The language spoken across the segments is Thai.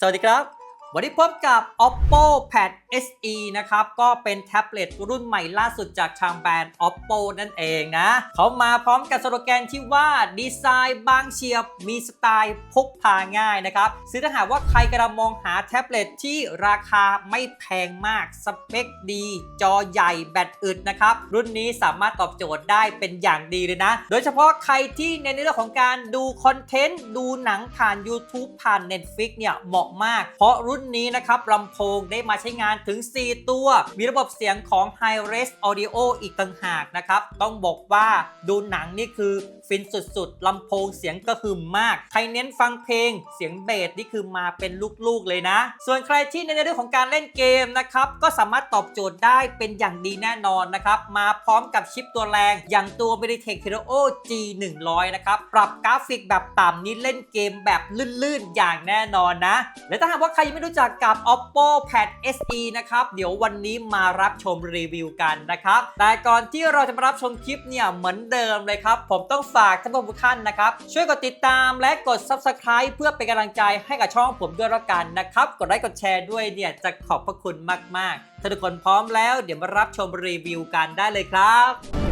สวัสดีครับ วันนี้พบกับ Oppo Pad SE นะครับ ก็เป็นแท็บเล็ตรุ่นใหม่ล่าสุดจากทางแบรนด์ Oppo นั่นเองนะ เขามาพร้อมกับสโลแกนที่ว่าดีไซน์บางเฉียบ มีสไตล์พกพาง่ายนะครับ ซึ่งถ้าหากว่าใครกำลังมองหาแท็บเล็ตที่ราคาไม่แพงมาก สเปคดี จอใหญ่แบตอึดนะครับ รุ่นนี้สามารถตอบโจทย์ได้เป็นอย่างดีเลยนะ โดยเฉพาะใครที่ในเรื่องของการดูคอนเทนต์ดูหนังผ่าน YouTube ผ่าน Netflix เนี่ยเหมาะมาก เพราะรุ่นนี้นะครับลำโพงได้มาใช้งานถึง 4 ตัว มีระบบเสียงของ High Res Audio อีกต่างหากนะครับ ต้องบอกว่าดูหนังนี่คือฟินสุดๆลำโพงเสียงก็คือมมาก ใครเน้นฟังเพลงเสียงเบสนี่คือมาเป็นลูกๆเลยนะ ส่วนใครที่ในเรื่องของการเล่นเกมนะครับก็สามารถตอบโจทย์ได้เป็นอย่างดีแน่นอนนะครับมาพร้อมกับชิปตัวแรง อย่างตัว Mediatek Helio G 1 0 0นะครับปรับกราฟิกแบบต่ำนี้เล่นเกมแบบลื่นๆอย่างแน่นอนนะและถ้าหากว่าใครยังไม่รู้จักกับ Oppo Pad SE นะครับ เดี๋ยววันนี้มารับชมรีวิวกันนะครับ แต่ก่อนที่เราจะมารับชมคลิปเนี่ย เหมือนเดิมเลยครับ ผมต้องฝากท่านผู้ชมทุกท่านนะครับ ช่วยกดติดตามและกด Subscribe เพื่อเป็นกำลังใจให้กับช่องผมด้วยละกันนะครับ กดไลค์กดแชร์ด้วยเนี่ยจะขอบพระคุณมากๆถ้าทุกคนพร้อมแล้ว เดี๋ยวมารับชมรีวิวกันได้เลยครับ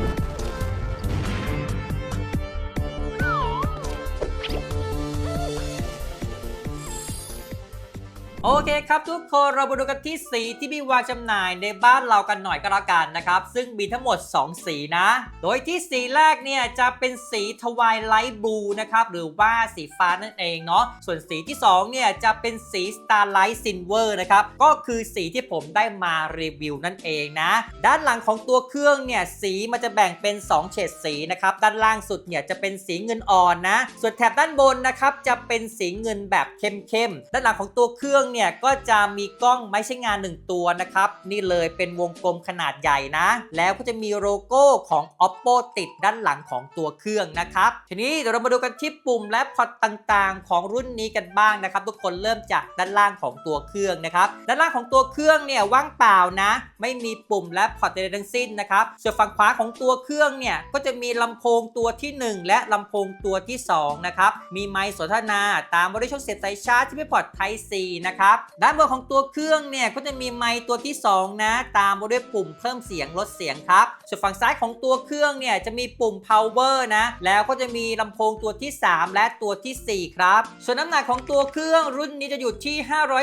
โอเคครับทุกคนเรามาดูกันที่สีที่มีวางจำหน่ายในบ้านเรากันหน่อยก็แล้วกันนะครับ ซึ่งมีทั้งหมด 2 สีนะ โดยที่สีแรกเนี่ยจะเป็นสีทวายไลท์บลูนะครับหรือว่าสีฟ้านั่นเองเนาะส่วนสีที่ 2 เนี่ยจะเป็นสี Starlight Silver นะครับ ก็คือสีที่ผมได้มารีวิวนั่นเองนะ ด้านหลังของตัวเครื่องเนี่ยสีมันจะแบ่งเป็น 2 เฉดสีนะครับ ด้านล่างสุดเนี่ยจะเป็นสีเงินอ่อนนะ ส่วนแถบด้านบนนะครับจะเป็นสีเงินแบบเข้มๆด้านหลังของตัวเครื่องเนี่ยก็จะมีกล้องไม่ใช่งาน 1 ตัวนะครับ นี่เลยเป็นวงกลมขนาดใหญ่นะ แล้วก็จะมีโลโก้ของ Oppo ติดด้านหลังของตัวเครื่องนะครับ ทีนี้เดี๋ยวเรามาดูกันที่ปุ่มและพอร์ตต่างๆ ของรุ่นนี้กันบ้างนะครับ ทุกคนเริ่มจากด้านล่างของตัวเครื่องนะครับด้านล่างของตัวเครื่องเนี่ยว่างเปล่านะ ไม่มีปุ่มและพอร์ตใดๆทั้งสิ้นนะครับส่วนฝั่งขวาของตัวเครื่องเนี่ยก็จะมีลำโพงตัวที่ 1 และลำโพงตัวที่2นะครับมีไมค์สนทนา ตามมาด้วยช่องเสียบสายชาร์จที่ไม่พอร์ต Type C นะครับด้านบนของตัวเครื่องเนี่ยก็จะมีไมค์ตัวที่ 2 นะ ตามมาด้วยปุ่มเพิ่มเสียงลดเสียงครับ ส่วนฝั่งซ้ายของตัวเครื่องเนี่ยจะมีปุ่ม power นะ แล้วก็จะมีลำโพงตัวที่ 3 และตัวที่ 4 ครับ ส่วนน้ำหนักของตัวเครื่องรุ่นนี้จะอยู่ที่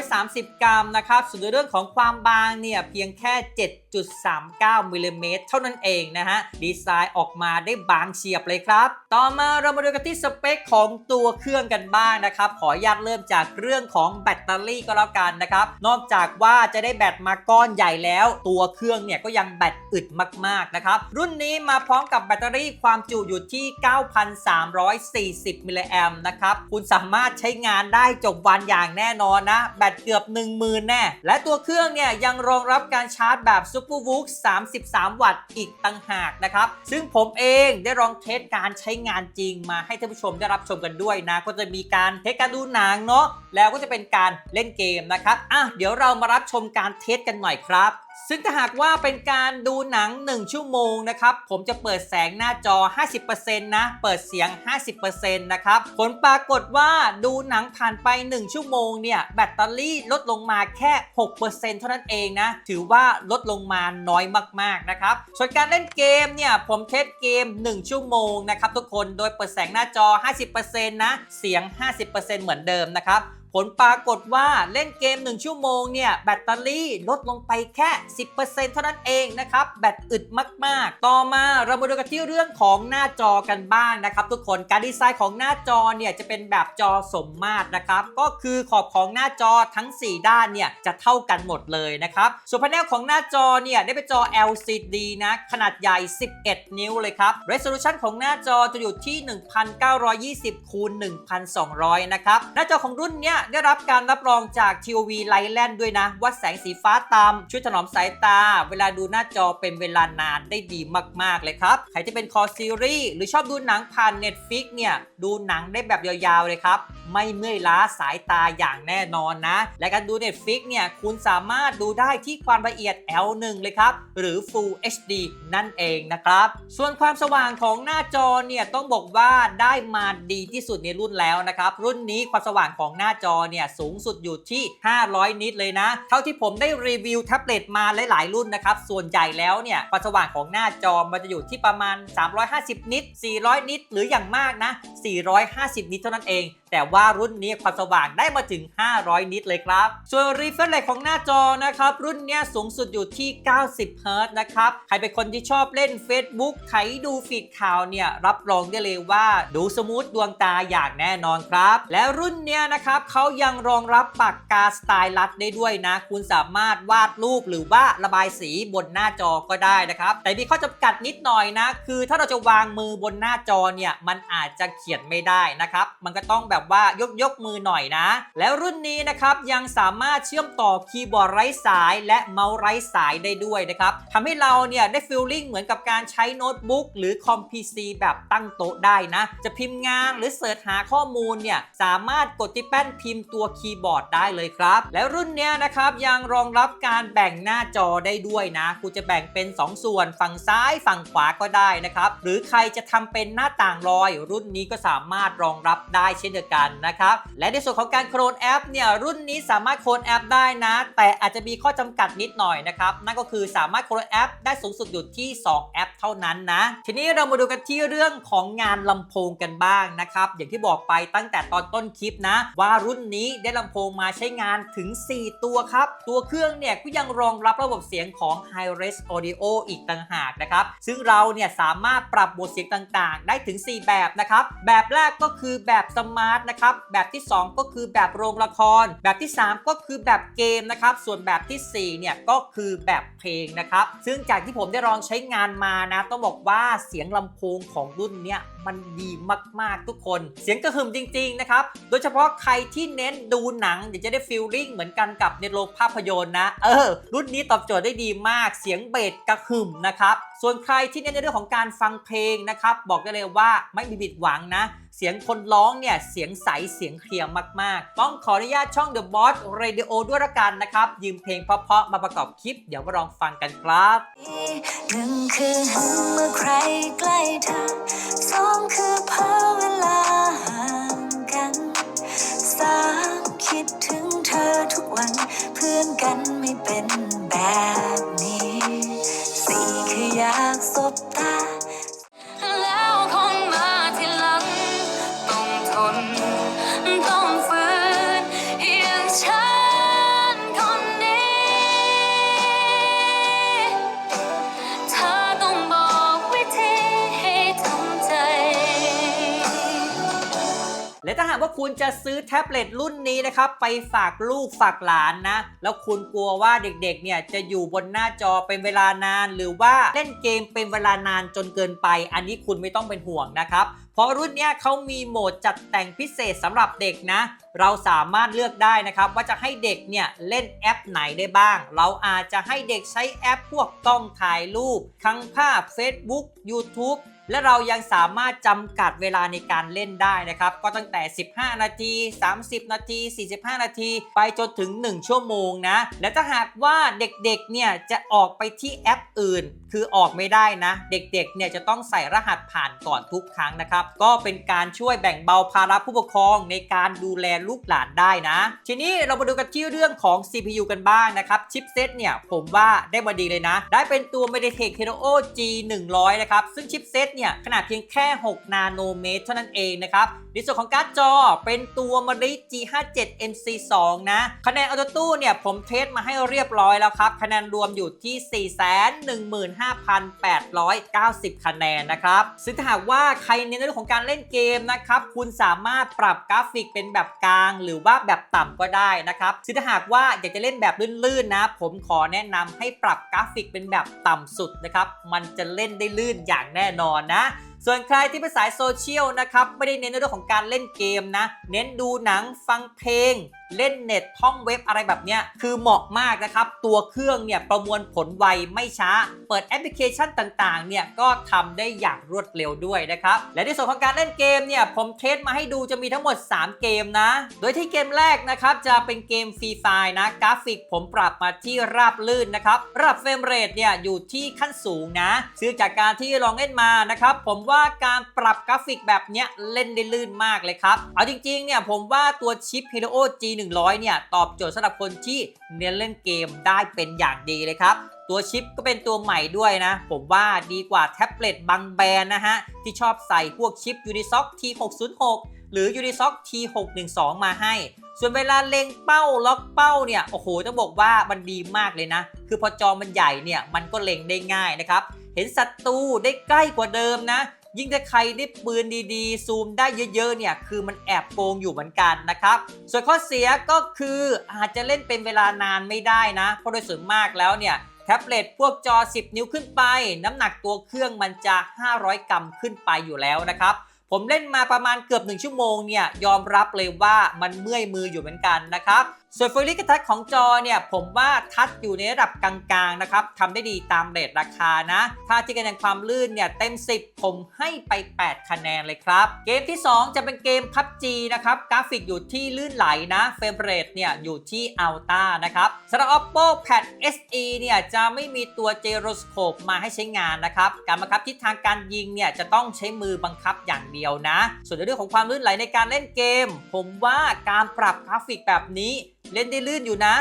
530 กรัมนะครับ ส่วนในเรื่องของความบางเนี่ยเพียงแค่ 7.39มิลลิเมตรเท่านั้นเองนะฮะ ดีไซน์ออกมาได้บางเฉียบเลยครับ ต่อมาเรามาดูกันที่สเปคของตัวเครื่องกันบ้างนะครับ ขออนุญาตเริ่มจากเรื่องของแบตเตอรี่ก็แล้วกันนะครับ นอกจากว่าจะได้แบตมาก้อนใหญ่แล้ว ตัวเครื่องเนี่ยก็ยังแบตอึดมากๆนะครับ รุ่นนี้มาพร้อมกับแบตเตอรี่ความจุอยู่ที่ 9,340 มิลลิแอมนะครับ คุณสามารถใช้งานได้จบวันอย่างแน่นอนนะ แบตเกือบ 10,000 แน่ และตัวเครื่องเนี่ยยังรองรับการชาร์จแบบ Super v o o 33 วัตต์อีกต่างหากนะครับ ซึ่งผมเองได้ลองเทสการใช้งานจริงมาให้ท่านผู้ชมได้รับชมกันด้วยนะ ก็จะมีการเทสการดูหนังเนาะ แล้วก็จะเป็นการเล่นเกมนะครับอะเดี๋ยวเรามารับชมการเทสกันหน่อยครับ ซึ่งถ้าหากว่าเป็นการดูหนัง 1 ชั่วโมงนะครับผมจะเปิดแสงหน้าจอ 50%นะเปิดเสียง 50%นะครับผลปรากฏว่าดูหนังผ่านไป 1 ชั่วโมงเนี่ยแบตเตอรี่ลดลงมาแค่ 6%เท่านั้นเองนะถือว่าลดลงมาน้อยมากๆนะครับส่วนการเล่นเกมเนี่ยผมเทสเกม 1 ชั่วโมงนะครับทุกคนโดยเปิดแสงหน้าจอ 50%นะเสียง 50%เหมือนเดิมนะครับ ผลปรากฏว่าเล่นเกม 1 ชั่วโมงเนี่ยแบตเตอรี่ลดลงไปแค่ 10%เท่านั้นเองนะครับแบตอึดมาก ๆ ต่อมาเรามาดูกันที่เรื่องของหน้าจอกันบ้างนะครับ ทุกคนการดีไซน์ของหน้าจอเนี่ยจะเป็นแบบจอสมมาตรนะครับก็คือขอบของหน้าจอทั้ง 4 ด้านเนี่ยจะเท่ากันหมดเลยนะครับส่วนพาเนลของหน้าจอเนี่ยได้เป็นจอ LCD นะขนาดใหญ่ 11 นิ้วเลยครับ Resolution ของหน้าจอจะอยู่ที่ 1920คูณ1200 นะครับหน้าจอของรุ่นเนี้ยได้รับการรับรองจาก TOV Lightland ด้วยนะว่าแสงสีฟ้าต่ำช่วยถนอมสายตา เวลาดูหน้าจอเป็นเวลานานได้ดีมาก ๆ เลยครับ ใครจะเป็นคอซีรีส์หรือชอบดูหนังผ่าน Netflix เนี่ย ดูหนังได้แบบยาวๆเลยครับ ไม่เมื่อยล้าสายตาอย่างแน่นอนนะ และการดู Netflix เนี่ยคุณสามารถดูได้ที่ความละเอียด L1 เลยครับ หรือ Full HD นั่นเองนะครับ ส่วนความสว่างของหน้าจอเนี่ยต้องบอกว่าได้มาดีที่สุดในรุ่นแล้วนะครับรุ่นนี้ความสว่างของหน้าจออเนี่ยสูงสุดอยู่ที่ 500 นิตเลยนะ เท่าที่ผมได้รีวิวแท็บเล็ตมาหลายๆรุ่นนะครับ ส่วนใหญ่แล้วเนี่ยความสว่างของหน้าจอมันจะอยู่ที่ประมาณ 350 นิต 400 นิต หรืออย่างมากนะ 450 นิตเท่านั้นเอง แต่ว่ารุ่นนี้ความสว่างได้มาถึง 500 นิตเลยครับ ส่วน refresh rate ของหน้าจอนะครับ รุ่นนี้สูงสุดอยู่ที่ 90เฮิรต์นะครับ ใครเป็นคนที่ชอบเล่น Facebook ไถดูฟีดข่าวเนี่ย รับรองได้เลยว่าดูสมูทดวงตาอย่างแน่นอนครับ และรุ่นเนี้ยนะครับเขายังรองรับปากกาสไตลัสได้ด้วยนะ คุณสามารถวาดรูปหรือว่าระบายสีบนหน้าจอก็ได้นะครับ แต่มีข้อจำกัดนิดหน่อยนะ คือถ้าเราจะวางมือบนหน้าจอเนี่ยมันอาจจะเขียนไม่ได้นะครับ มันก็ต้องแบบว่ายกยกมือหน่อยนะ แล้วรุ่นนี้นะครับยังสามารถเชื่อมต่อคีย์บอร์ดไร้สาย และเมาส์ไร้สายได้ด้วยนะครับทำให้เราเนี่ยได้ฟีลลิ่งเหมือนกับการใช้โน้ตบุ๊กหรือคอมพิวซีแบบตั้งโต๊ะได้นะ จะพิมพ์งานหรือเสิร์ชหาข้อมูลเนี่ยสามารถกดที่แป้นพิมพ์ตัวคีย์บอร์ดได้เลยครับ แล้วรุ่นเนี้ยนะครับยังรองรับการแบ่งหน้าจอได้ด้วยนะคุณจะแบ่งเป็น 2 ส่วนฝั่งซ้ายฝั่งขวาก็ได้นะครับหรือใครจะทำเป็นหน้าต่างลอย รุ่นนี้ก็สามารถรองรับได้เช่นเดียวกันนะครับและในส่วนของการโคลนแอปเนี่ยรุ่นนี้สามารถโคลนแอปได้นะ แต่อาจจะมีข้อจำกัดนิดหน่อยนะครับนั่นก็คือสามารถโคลนแอปได้สูงสุดอยู่ที่ 2 แอปเท่านั้นนะ ทีนี้เรามาดูกันที่เรื่องของงานลำโพงกันบ้างนะครับอย่างที่บอกไปตั้งแต่ตอนต้นคลิปนะ ว่ารุ่นนี้ได้ลำโพงมาใช้งานถึง 4 ตัวครับ ตัวเครื่องเนี่ยก็ยังรองรับระบบเสียงของ Hi-Res Audio อีกต่างหากนะครับ ซึ่งเราเนี่ยสามารถปรับบทเสียงต่างๆ ได้ถึง 4 แบบนะครับ แบบแรกก็คือแบบสมาร์ทนะครับแบบที่ 2 ก็คือแบบโรงละคร แบบที่ 3 ก็คือแบบเกมนะครับส่วนแบบทีสี่4เนี่ยก็คือแบบเพลงนะครับซึ่งจากที่ผมได้ลองใช้งานมานะต้องบอกว่าเสียงลำโพงของรุ่นเนี้ยมันดีมากๆทุกคน เสียงกระหึ่มจริงๆนะครับโดยเฉพาะใครที่เน้นดูหนังอยากจะได้ฟีลลิ่งเหมือนกันกับในโรงภาพยนตร์นะเออรุ่นนี้ตอบโจทย์ได้ดีมากเสียงเบสกระหึ่มนะครับส่วนใครที่เน้นในเรื่องของการฟังเพลงนะครับบอกได้เลยว่าไม่มีผิดหวังนะ เสียงคนร้องเนี่ยเสียงใสเสียงเคลียร์มาก ๆ ต้องขออนุญาตช่อง The Boss Radio ด้วยละกันนะครับ ยืมเพลงเพราะๆมาประกอบคลิป เดี๋ยวมาลองฟังกันครับหนึ่งคือเมื่อใครใกล้เธอสองคือเพอเวลาห่างกันสามคิดถึงเธอทุกวัน เพื่อนกันไม่เป็นแบบนี้สี่คืออยากสบตา คุณจะซื้อแท็บเล็ตรุ่นนี้นะครับ ไปฝากลูกฝากหลานนะ แล้วคุณกลัวว่าเด็กๆเนี่ยจะอยู่บนหน้าจอเป็นเวลานาน หรือว่าเล่นเกมเป็นเวลานานจนเกินไป อันนี้คุณไม่ต้องเป็นห่วงนะครับ เพราะรุ่นนี้เขามีโหมดจัดแต่งพิเศษสำหรับเด็กนะ เราสามารถเลือกได้นะครับ ว่าจะให้เด็กเนี่ยเล่นแอปไหนได้บ้าง เราอาจจะให้เด็กใช้แอปพวกกล้องถ่ายรูปทั้งภาพ Facebook YouTube และเรายังสามารถจำกัดเวลาในการเล่นได้นะครับ ก็ตั้งแต่ 15 นาที 30 นาที 45 นาที ไปจนถึง 1 ชั่วโมงนะ และถ้าหากว่าเด็กๆ เนี่ยจะออกไปที่แอปอื่น คือออกไม่ได้นะ เด็กๆ เนี่ยจะต้องใส่รหัสผ่านก่อนทุกครั้งนะครับก็เป็นการช่วยแบ่งเบาภาระผู้ปกครองในการดูแลลูกหลานได้นะ ทีนี้เรามาดูกันที่เรื่องของ CPU กันบ้างนะครับชิปเซตเนี่ยผมว่าได้มาดีเลยนะ ได้เป็นตัว MediaTek Helio G 100นะครับซึ่งชิปเซตเนี่ยขนาดเพียงแค่ 6 นาโนเมตรเท่านั้นเองนะครับ ในส่วนของการ์ดจอเป็นตัว Mali G57 MC2 นะ คะแนนออโตตู้เนี่ย ผมเทสมาให้เรียบร้อยแล้วครับ คะแนนรวมอยู่ที่ 415,890 คะแนนนะครับ ซึ่งถ้าหากว่าใครเน้นในเรื่องของการเล่นเกมนะครับ คุณสามารถปรับกราฟิกเป็นแบบกลาง หรือว่าแบบต่ำก็ได้นะครับซึ่งถ้าหากว่าอยากจะเล่นแบบลื่นๆนะ ผมขอแนะนำให้ปรับกราฟิกเป็นแบบต่ำสุดนะครับ มันจะเล่นได้ลื่นอย่างแน่นอนนะ ส่วนใครที่เป็นสายโซเชียลนะครับ ไม่ได้เน้นในเรื่องของการเล่นเกมนะ เน้นดูหนังฟังเพลง เล่นเน็ตท่องเว็บอะไรแบบเนี้ยคือเหมาะมากนะครับ ตัวเครื่องเนี่ยประมวลผลไวไม่ช้า เปิดแอปพลิเคชันต่างๆเนี่ยก็ทำได้อย่างรวดเร็วด้วยนะครับ และในส่วนของการเล่นเกมเนี่ยผมเทสมาให้ดูจะมีทั้งหมด 3 เกมนะ โดยที่เกมแรกนะครับจะเป็นเกมฟรีไฟนะกราฟิกผมปรับมาที่ราบลื่นนะครับระดับเฟรมเรทเนี่ยอยู่ที่ขั้นสูงนะซึ่งจากการที่ลองเล่นมานะครับผมว่าการปรับกราฟิกแบบเนี้ยเล่นได้ลื่นมากเลยครับเอาจริงๆเนี่ยผมว่าตัวชิป Helio 100 เนี่ย ตอบโจทย์สำหรับคนที่เน้นเล่นเกมได้เป็นอย่างดีเลยครับ ตัวชิปก็เป็นตัวใหม่ด้วยนะ ผมว่าดีกว่าแท็บเล็ตบางแบรนด์นะฮะ ที่ชอบใส่พวกชิป Unisoc T606 หรือ Unisoc T612 มาให้ ส่วนเวลาเล็งเป้าล็อกเป้าเนี่ย โอ้โห ต้องบอกว่ามันดีมากเลยนะ คือพอจอมันใหญ่เนี่ย มันก็เล็งได้ง่ายนะครับ เห็นศัตรูได้ใกล้กว่าเดิมนะ ยิ่งถ้าใครได้ปืนดีๆ ซูมได้เยอะๆเนี่ยคือมันแอบโกงอยู่เหมือนกันนะครับ ส่วนข้อเสียก็คืออาจจะเล่นเป็นเวลานานไม่ได้นะ เพราะโดยส่วนมากแล้วเนี่ยแท็บเล็ตพวกจอ 10 นิ้วขึ้นไป น้ำหนักตัวเครื่องมันจะ 500 กรัมขึ้นไปอยู่แล้วนะครับผมเล่นมาประมาณเกือบ 1 ชั่วโมงเนี่ยยอมรับเลยว่ามันเมื่อยมืออยู่เหมือนกันนะครับ ส่วนฟูลิกทัชของจอเนี่ยผมว่าทัชอยู่ในระดับกลางๆนะครับทำได้ดีตามเรทราคานะ ถ้าที่คะแนนความลื่นเนี่ยเต็ม 10 ผมให้ไป 8 คะแนนเลยครับ เกมที่ 2 จะเป็นเกม PUBG นะครับกราฟิกอยู่ที่ลื่นไหลนะเฟรมเรทเนี่ยอยู่ที่ Ultra นะครับสำหรับ Oppo Pad SE เนี่ยจะไม่มีตัว Gyroscope มาให้ใช้งานนะครับการบังคับทิศทางการยิงเนี่ยจะต้องใช้มือบังคับอย่างเดียวนะ ส่วนในเรื่องของความลื่นไหลในการเล่นเกม ผมว่าการปรับกราฟิกแบบนี้ เล่นได้ลื่นอยู่นะ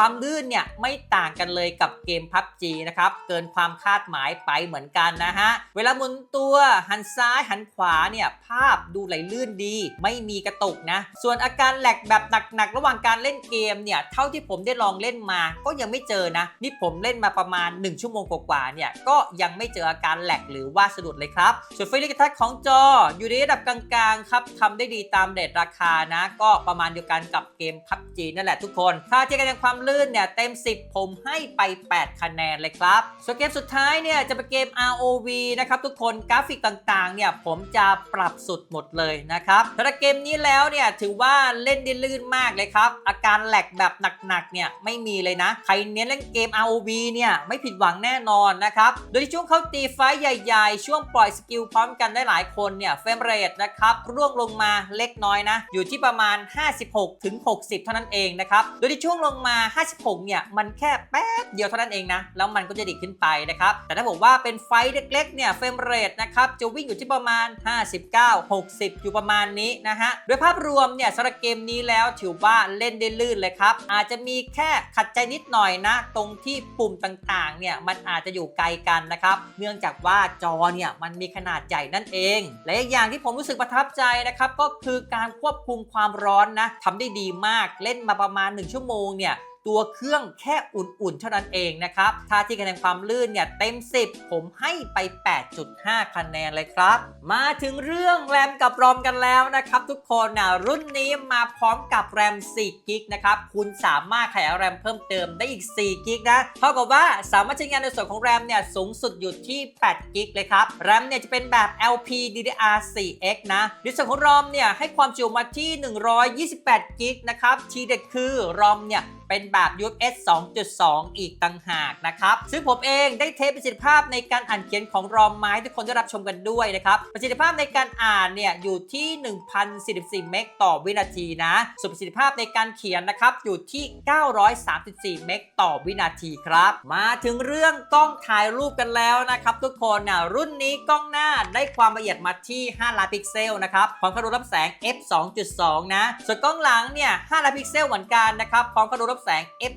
ความลื่นเนี่ยไม่ต่างกันเลยกับเกม PUBG นะครับ เกินความคาดหมายไปเหมือนกันนะฮะ เวลาหมุนตัวหันซ้ายหันขวาเนี่ยภาพดูไหลลื่นดี ไม่มีกระตุกนะ ส่วนอาการแหลกแบบหนักๆ ระหว่างการเล่นเกมเนี่ยเท่าที่ผมได้ลองเล่นมาก็ยังไม่เจอนะ นี่ผมเล่นมาประมาณ 1 ชั่วโมงกว่าๆเนี่ยก็ยังไม่เจออาการแหลกหรือว่าสะดุดเลยครับ ส่วนไฟลิกทัชของจออยู่ในระดับกลางๆครับทำได้ดีตามเรทราคานะ ก็ประมาณเดียวกันกับเกม PUBG นั่นแหละทุกคน ถ้าเทียบกันในความลื่นเนี่ยเต็ม 10 ผมให้ไป 8 คะแนนเลยครับ ส่วนเกมสุดท้ายเนี่ยจะเป็นเกม ROV นะครับทุกคนกราฟิกต่างๆเนี่ยผมจะปรับสุดหมดเลยนะครับสำหรับเกมนี้แล้วเนี่ยถือว่าเล่นได้ลื่นมากเลยครับ อาการแหลกแบบหนักๆเนี่ยไม่มีเลยนะ ใครเน้นเล่นเกม ROV เนี่ยไม่ผิดหวังแน่นอนนะครับ โดยที่ช่วงเขาตีไฟใหญ่ๆ ช่วงปล่อยสกิลพร้อมกันได้หลายคนเนี่ยเฟรมเรทนะครับร่วงลงมาเล็กน้อยนะ อยู่ที่ประมาณ 56ถึง60 เท่านั้นเองนะครับ โดยที่ช่วงลงมา56 เนี่ย มันแค่แป๊บเดียวเท่านั้นเองนะ แล้วมันก็จะดีดขึ้นไปนะครับ แต่ถ้าผมว่าเป็นไฟเล็กๆ เนี่ยเฟรมเรทนะครับ จะวิ่งอยู่ที่ประมาณ 59 60 อยู่ประมาณนี้นะฮะ โดยภาพรวมเนี่ยสำหรับเกมนี้แล้วถือว่าเล่นได้ลื่นเลยครับ อาจจะมีแค่ขัดใจนิดหน่อยนะ ตรงที่ปุ่มต่างๆ เนี่ยมันอาจจะอยู่ไกลกันนะครับ เนื่องจากว่าจอเนี่ยมันมีขนาดใหญ่นั่นเอง และอีกอย่างที่ผมรู้สึกประทับใจนะครับก็คือการควบคุมความร้อนนะทำได้ดีมากเล่นมาประมาณ 1 ชั่วโมงเนี่ยตัวเครื่องแค่อุ่นๆ เท่านั้นเองนะครับ ถ้าที่คะแนนความลื่นเนี่ยเต็ม 10 ผมให้ไป 8.5 คะแนนเลยครับ มาถึงเรื่องแรมกับรอมกันแล้วนะครับ ทุกคนนะรุ่นนี้มาพร้อมกับแรม4กิกนะครับ คุณสามารถขยายแรมเพิ่มเติมได้อีก4กิกนะ เท่ากับว่าสามารถใช้งานในส่วนของแรมเนี่ยสูงสุดอยู่ที่8กิกเลยครับ แรมเนี่ยจะเป็นแบบ LPDDR 4X นะในส่วนของรอมเนี่ยให้ความจุมาที่ 128กิกนะครับ ทีเด็ดคือรอมเนี่ย เป็นแบบ UFS 2.2 อีกต่างหากนะครับ ซึ่งผมเองได้เทสประสิทธิภาพในการอ่านเขียนของรอมไม้ทุกคนได้รับชมกันด้วยนะครับ ประสิทธิภาพในการอ่านเนี่ยอยู่ที่ 1,044 เมกต่อวินาทีนะ ส่วนประสิทธิภาพในการเขียนนะครับอยู่ที่ 934 เมกต่อวินาทีครับ มาถึงเรื่องกล้องถ่ายรูปกันแล้วนะครับทุกคนนะรุ่นนี้กล้องหน้าได้ความละเอียดมาที่ 5 ล้านพิกเซลนะครับพร้อมกระดูรับแสง f 2.2 นะ ส่วนกล้องหลังเนี่ย 5 ล้านพิกเซลเหมือนกันนะครับพร้อมกระดูรับแสง f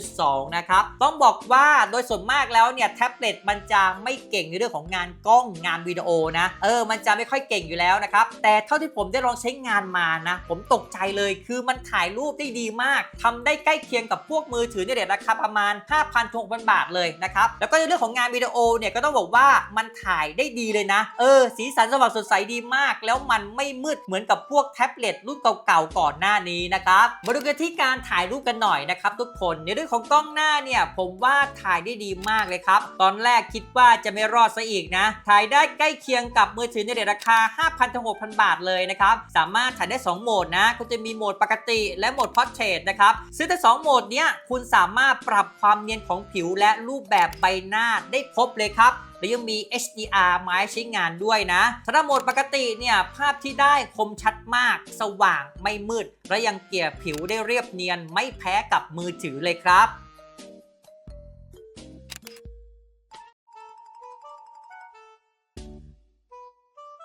2.2 นะครับ ต้องบอกว่าโดยส่วนมากแล้วเนี่ยแท็บเล็ตมันจะไม่เก่งในเรื่องของงานกล้องงานวิดีโอนะ เออ มันจะไม่ค่อยเก่งอยู่แล้วนะครับ แต่เท่าที่ผมได้ลองใช้งานมานะ ผมตกใจเลยคือมันถ่ายรูปได้ดีมากทำได้ใกล้เคียงกับพวกมือถือในเรทราคาประมาณ 5,000ถึง6,000 บาทเลยนะครับ แล้วก็ในเรื่องของงานวิดีโอเนี่ยก็ต้องบอกว่ามันถ่ายได้ดีเลยนะ เออ สีสันสว่างสดใสดีมาก แล้วมันไม่มืดเหมือนกับพวกแท็บเล็ตรุ่นเก่าๆก่อนหน้านี้นะครับ มาดูกันที่การถ่ายรูปกันหน่อยอยนะครับทุกคนในเรื่องของกล้องหน้าเนี่ยผมว่าถ่ายได้ดีมากเลยครับ ตอนแรกคิดว่าจะไม่รอดซะอีกนะ ถ่ายได้ใกล้เคียงกับมือถือในเรทราคา 5,000ถึง6,000 บาทเลยนะครับ สามารถถ่ายได้ 2 โหมดนะ ก็จะมีโหมดปกติและโหมด Portrait นะครับ ซึ่งแต่2โหมดเนี้ยคุณสามารถปรับความเนียนของผิวและรูปแบบใบหน้าได้ครบเลยครับ และยังมี HDR ไม้ใช้งานด้วยนะถ้าโหมดปกติเนี่ยภาพที่ได้คมชัดมาก สว่างไม่มืด และยังเกลี่ยผิวได้เรียบเนียนไม่แพ้กับมือถือเลยครับ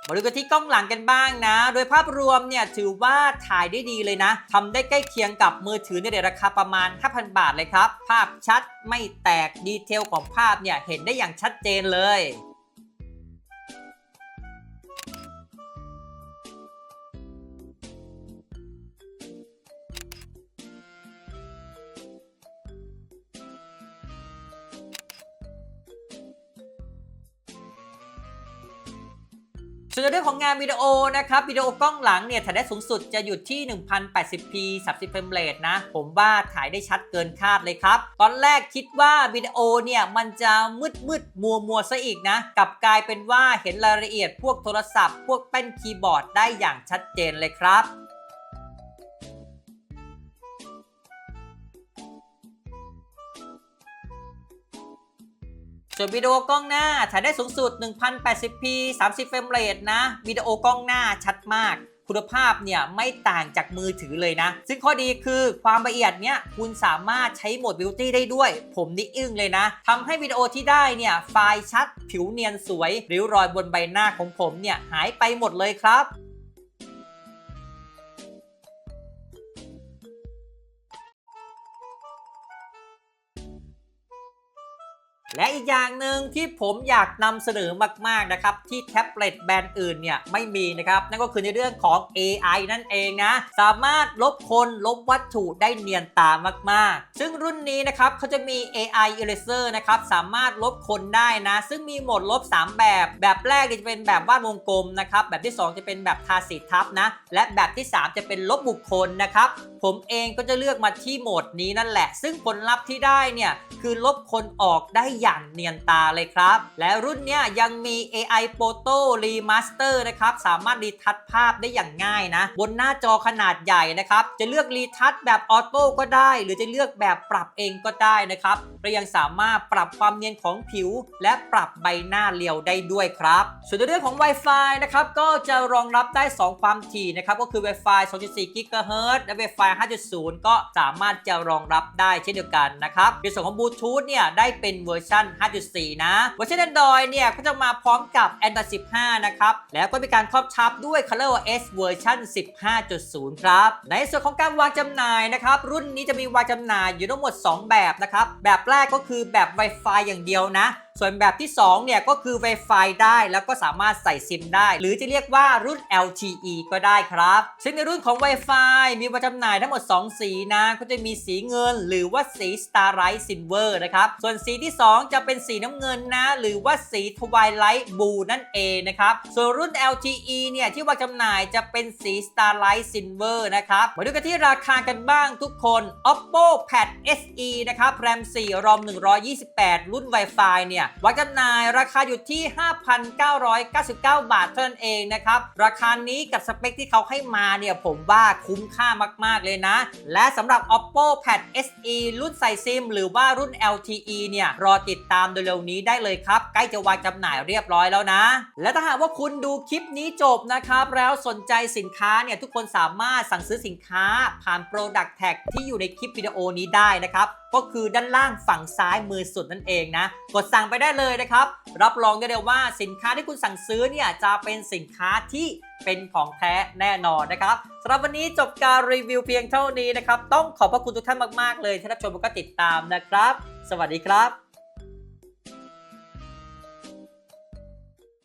มาดูกันที่กล้องหลังกันบ้างนะ โดยภาพรวมเนี่ยถือว่าถ่ายได้ดีเลยนะทำได้ใกล้เคียงกับมือถือในราคาประมาณ 5,000 บาทเลยครับ ภาพชัดไม่แตกดีเทลของภาพเนี่ยเห็นได้อย่างชัดเจนเลย ส่วนเรื่องของงานวิดีโอนะครับวิดีโอกล้องหลังเนี่ยถ่ายได้สูงสุดจะอยู่ที่ 1080p 30เฟรมเรทนะ ผมว่าถ่ายได้ชัดเกินคาดเลยครับ ตอนแรกคิดว่าวิดีโอเนี่ยมันจะมืดมืดมัวมัวๆซะอีกนะกลับกลายเป็นว่าเห็นรายละเอียดพวกโทรศัพท์ พวกแป้นคีย์บอร์ดได้อย่างชัดเจนเลยครับ ส่วนวิดีโอกล้องหน้าถ่ายได้สูงสุด 1080p 30 เฟรมเรทนะ วิดีโอกล้องหน้าชัดมาก คุณภาพเนี่ยไม่ต่างจากมือถือเลยนะ ซึ่งข้อดีคือความละเอียดเนี่ยคุณสามารถใช้โหมดบิวตี้ได้ด้วย ผมนี่อึ้งเลยนะทำให้วิดีโอที่ได้เนี่ยไฟล์ชัด ผิวเนียนสวยริ้วรอยบนใบหน้าของผมเนี่ยหายไปหมดเลยครับ และอีกอย่างหนึ่งที่ผมอยากนำเสนอมากๆนะครับ ที่แท็บเล็ตแบรนด์อื่นเนี่ยไม่มีนะครับ นั่นก็คือในเรื่องของ AI นั่นเองนะ สามารถลบคนลบวัตถุได้เนียนตามากๆ ซึ่งรุ่นนี้นะครับเขาจะมี AI Eraser นะครับ สามารถลบคนได้นะ ซึ่งมีโหมดลบ 3 แบบ แบบแรกจะเป็นแบบวาดวงกลมนะครับ แบบที่ 2 จะเป็นแบบทาสีทับนะ และแบบที่ 3 จะเป็นลบบุคคลนะครับผมเองก็จะเลือกมาที่โหมดนี้นั่นแหละ ซึ่งผลลัพธ์ที่ได้เนี่ยคือลบคนออกได้อย่างเนียนตาเลยครับ และรุ่นเนี้ยยังมี AI Photo Remaster นะครับ สามารถรีทัชภาพได้อย่างง่ายนะ บนหน้าจอขนาดใหญ่นะครับ จะเลือกรีทัชแบบออโต้ก็ได้ หรือจะเลือกแบบปรับเองก็ได้นะครับและยังสามารถปรับความเนียนของผิว และปรับใบหน้าเรียวได้ด้วยครับ ส่วนในเรื่องของ Wi-Fi นะครับก็จะรองรับได้ 2 ความถี่นะครับก็คือ Wi-Fi 2.4 GHz และ Wi-Fi 5.0 ก็สามารถจะรองรับได้เช่นเดียวกันนะครับในส่วนของบลูทูธเนี่ยได้เป็นเวอร์ชัน5.4 นะเวอร์ชัน Android เนี่ยก็จะมาพร้อมกับ Android 15 นะครับ แล้วก็มีการครอบชับด้วย ColorOS เวอร์ชัน15.0 ครับ ในส่วนของการวางจำหน่ายนะครับ รุ่นนี้จะมีวางจำหน่ายอยู่ทั้งหมด 2 แบบนะครับ แบบแรกก็คือแบบ Wi-Fi อย่างเดียวนะ ส่วนแบบที่2เนี่ยก็คือ Wi-Fi ได้แล้วก็สามารถใส่ซิมได้ หรือจะเรียกว่ารุ่น LTE ก็ได้ครับ ซึ่งในรุ่นของ Wi-Fi มีวางจำหน่ายทั้งหมด 2 สีนะ ก็จะมีสีเงิน หรือว่าสี Starlight Silver นะครับ ส่วนสีที่ 2 จะเป็นสีน้ำเงินนะ หรือว่าสี Twilight Blue นั่นเองนะครับ ส่วนรุ่น LTE เนี่ยที่วางจำหน่ายจะเป็นสี Starlight Silver นะครับ มาดูกันที่ราคากันบ้างทุกคน Oppo Pad SE นะครับ RAM 4 ROM 128 รุ่น Wi-Fi เนี่ยวางจำหน่ายราคาอยู่ที่ 5,999 บาทเท่านั้นเองนะครับ ราคานี้กับสเปคที่เขาให้มาเนี่ยผมว่าคุ้มค่ามาก ๆ เลยนะ และสำหรับ Oppo Pad SE รุ่นใส่ซิม หรือว่ารุ่น LTE เนี่ยรอติดตามโดยเร็วนี้ได้เลยครับ ใกล้จะวางจำหน่ายเรียบร้อยแล้วนะ และถ้าหากว่าคุณดูคลิปนี้จบนะครับ แล้วสนใจสินค้าเนี่ยทุกคนสามารถสั่งซื้อสินค้าผ่าน Product Tag ที่อยู่ในคลิปวิดีโอนี้ได้นะครับ ก็คือด้านล่างฝั่งซ้ายมือสุดนั่นเองนะ กดสั่งไปได้เลยนะครับ รับรองได้เลยว่าสินค้าที่คุณสั่งซื้อเนี่ยจะเป็นสินค้าที่เป็นของแท้แน่นอนนะครับสำหรับวันนี้จบการรีวิวเพียงเท่านี้นะครับ ต้องขอบพระคุณทุกท่านมาก ๆ เลยที่รับชมและก็ติดตามนะครับ สวัสดีครับ